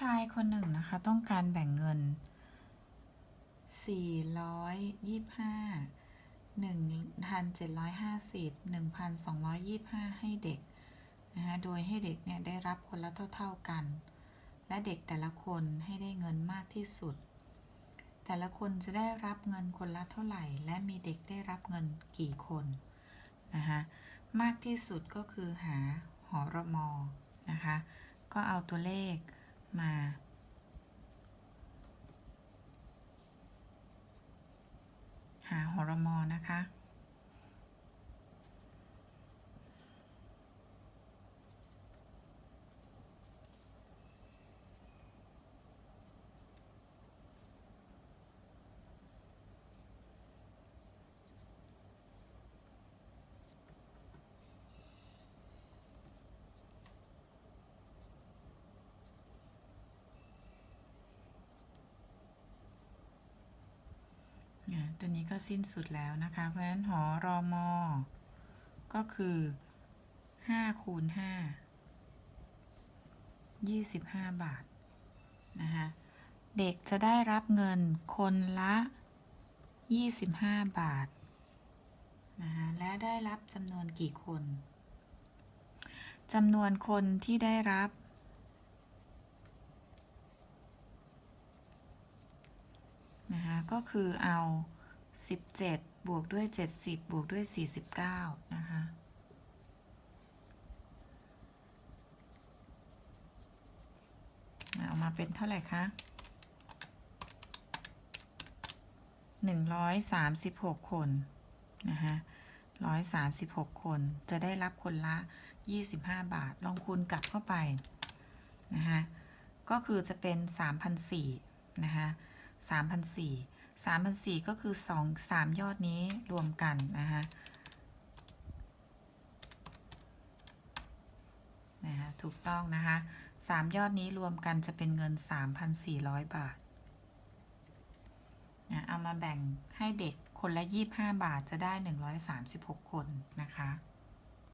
ชายคนหนึ่งนะคะ ต้องการแบ่งเงิน 425 1,750 1,225 ให้เด็กนะคะโดยให้เด็กเนี่ยได้รับคนละเท่า ๆกัน และเด็กแต่ละคนให้ได้เงินมากที่สุด แต่ละคนจะได้รับเงินคนละเท่าไหร่ และมีเด็กได้รับเงินกี่คนนะคะมากที่สุดก็คือหาหอรมอนะคะ ก็เอาตัวเลข มา หาหอรมอนะคะ ตัวนี้ก็สิ้นสุดแล้วนะคะ เพราะฉะนั้นหอรอมอ ก็คือห้าคูณห้ายี่สิบห้าบาทนะคะเด็กจะได้รับเงินคนละยี่สิบห้าบาทนะคะและได้รับจำนวนกี่คนจำนวนคนที่ได้รับ นะคะ ก็คือเอา 17 บวกด้วย 70 บวกด้วย 49 นะคะ เอามาเป็นเท่าไหร่คะ136 คน นะคะ136 คน จะได้รับคนละ 25 บาท ลองคูณกลับเข้าไป นะคะ ก็คือจะเป็น 3,004นะคะ 3,004 3,004ก็คือ2 3 ยอดนี้รวมกันนะคะนะคะถูกต้องนะคะ3ยอดนี้รวมกันจะเป็นเงิน 3,400 บาทนะเอามาแบ่งให้เด็กคนละ 25 บาทจะได้ 136 คนนะคะ